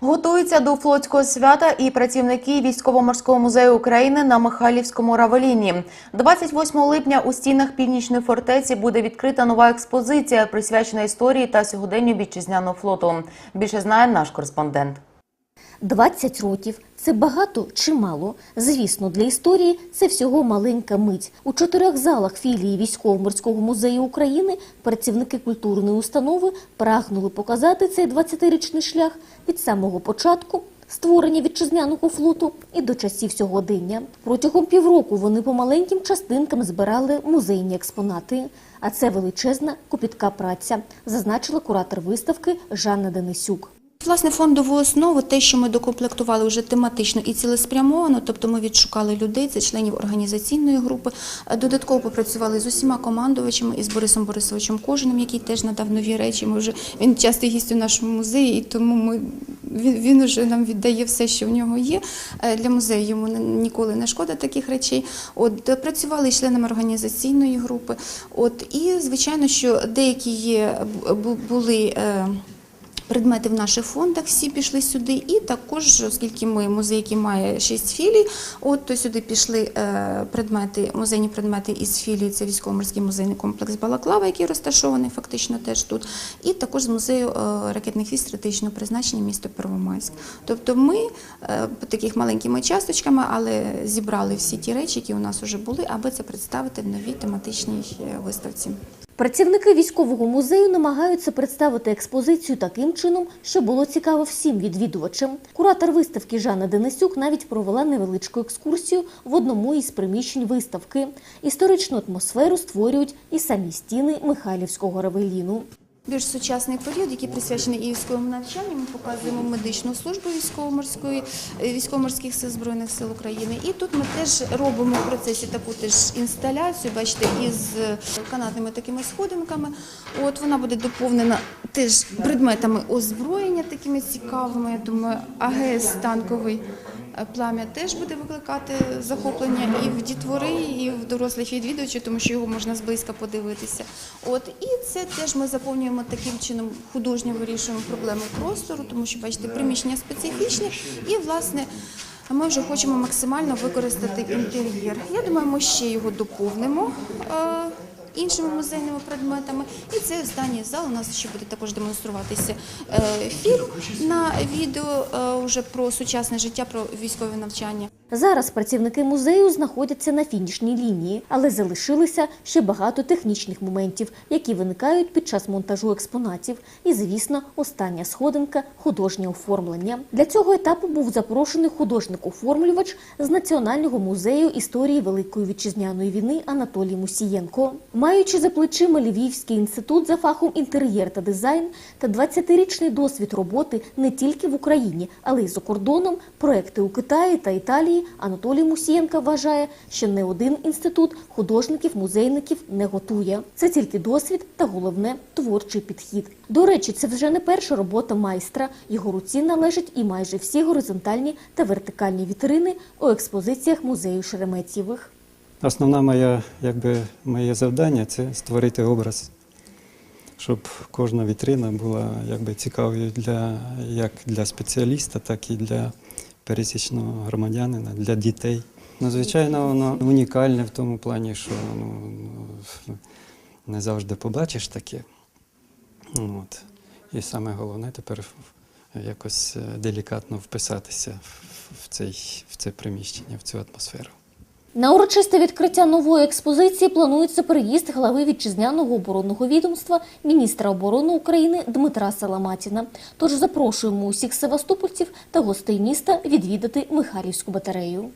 Готуються до флотського свята і працівники військово-морського музею України на Михайлівському Равеліні. 28 липня у стінах північної фортеці буде відкрита нова експозиція, присвячена історії та сьогоденню вітчизняного флоту. Більше знає наш кореспондент. 20 років це багато чи мало? Звісно, для історії це всього маленька мить. У чотирьох залах філії військово-морського музею України працівники культурної установи прагнули показати цей 20-річний шлях від самого початку. Створення вітчизняного флоту і до часів сьогодення. Протягом півроку вони по маленьким частинкам збирали музейні експонати. А це величезна копітка праця, зазначила куратор виставки Жанна Денисюк. Власне, фондову основу, те, що ми докомплектували вже тематично і цілеспрямовано, тобто ми відшукали людей, це членів організаційної групи. Е, Додатково попрацювали з усіма командувачами і з Борисом Борисовичем Кожиним, який теж надав нові речі. Ми вже він часто гість у нашому музеї, і тому ми він, він вже нам віддає все, що в нього є. Е, Для музею йому ні- ніколи не шкода таких речей. От е, працювали членами організаційної групи. От і звичайно, що деякі є бу- бу- були. Предмети в наших фондах всі пішли сюди, і також, оскільки ми музей, який має шість філій, от то сюди пішли е, предмети, музейні предмети із філії. Це військово-морський музейний комплекс Балаклава, який розташований фактично теж тут, і також з музею е, ракетних військ стратегічного призначення міста Первомайськ. Тобто ми е, таких маленькими часточками, але зібрали всі ті речі, які у нас вже були, аби це представити в новій тематичній виставці. Працівники військового музею намагаються представити експозицію таким чином, що було цікаво всім відвідувачам. Куратор виставки Жанна Денисюк навіть провела невеличку екскурсію в одному із приміщень виставки. Історичну атмосферу створюють і самі стіни Михайлівського равеліну. Більш сучасний період, який присвячений і військовому навчанню, ми показуємо медичну службу військово-морської е, військово-морських сил збройних сил України. І тут ми теж робимо в процесі таку теж інсталяцію, бачите, із е, канатними такими сходинками. От вона буде доповнена теж предметами озброєння, такими цікавими. Я думаю, АГС танковий. Плам'я теж буде викликати захоплення і в дітвори, і в дорослих відвідувачів, тому що його можна зблизька подивитися. От і це теж ми заповнюємо таким чином художньо вирішуємо проблеми простору, тому що бачите, приміщення специфічні, і власне. Ми вже хочемо максимально використати інтер'єр. Я думаю, ми ще його доповнимо е, іншими музейними предметами. І цей останній зал у нас ще буде також демонструватися е, фільм на відео е, уже про сучасне життя, про військове навчання. Зараз працівники музею знаходяться на фінішній лінії, але залишилося ще багато технічних моментів, які виникають під час монтажу експонатів. І, звісно, остання сходинка художнє оформлення. Для цього етапу був запрошений художник-оформлювач з Національного музею історії Великої вітчизняної війни Анатолій Мусієнко. Маючи за плечима Львівський інститут за фахом інтер'єр та дизайн та 20-річний досвід роботи не тільки в Україні, але й за кордоном, проекти у Китаї та Італії, Анатолій Мусієнко вважає, що не один інститут художників-музейників не готує. Це тільки досвід та головне творчий підхід. До речі, це вже не перша робота майстра. Його руці належать і майже всі горизонтальні та вертикальні вітрини у експозиціях музею Шереметьєвих. Основна моя, якби, моє завдання це створити образ, щоб кожна вітрина була якби, цікавою для, як для спеціаліста, так і для пересічного громадянина, для дітей. Ну, звичайно, воно унікальне в тому плані, що ну, ну, не завжди побачиш таке. От. І саме головне тепер якось е, делікатно вписатися в, цей, в це приміщення, в цю атмосферу. На урочисте відкриття нової експозиції планується приїзд глави вітчизняного оборонного відомства міністра оборони України Дмитра Саламатіна. Тож запрошуємо усіх севастопольців та гостей міста відвідати Михайлівську батарею.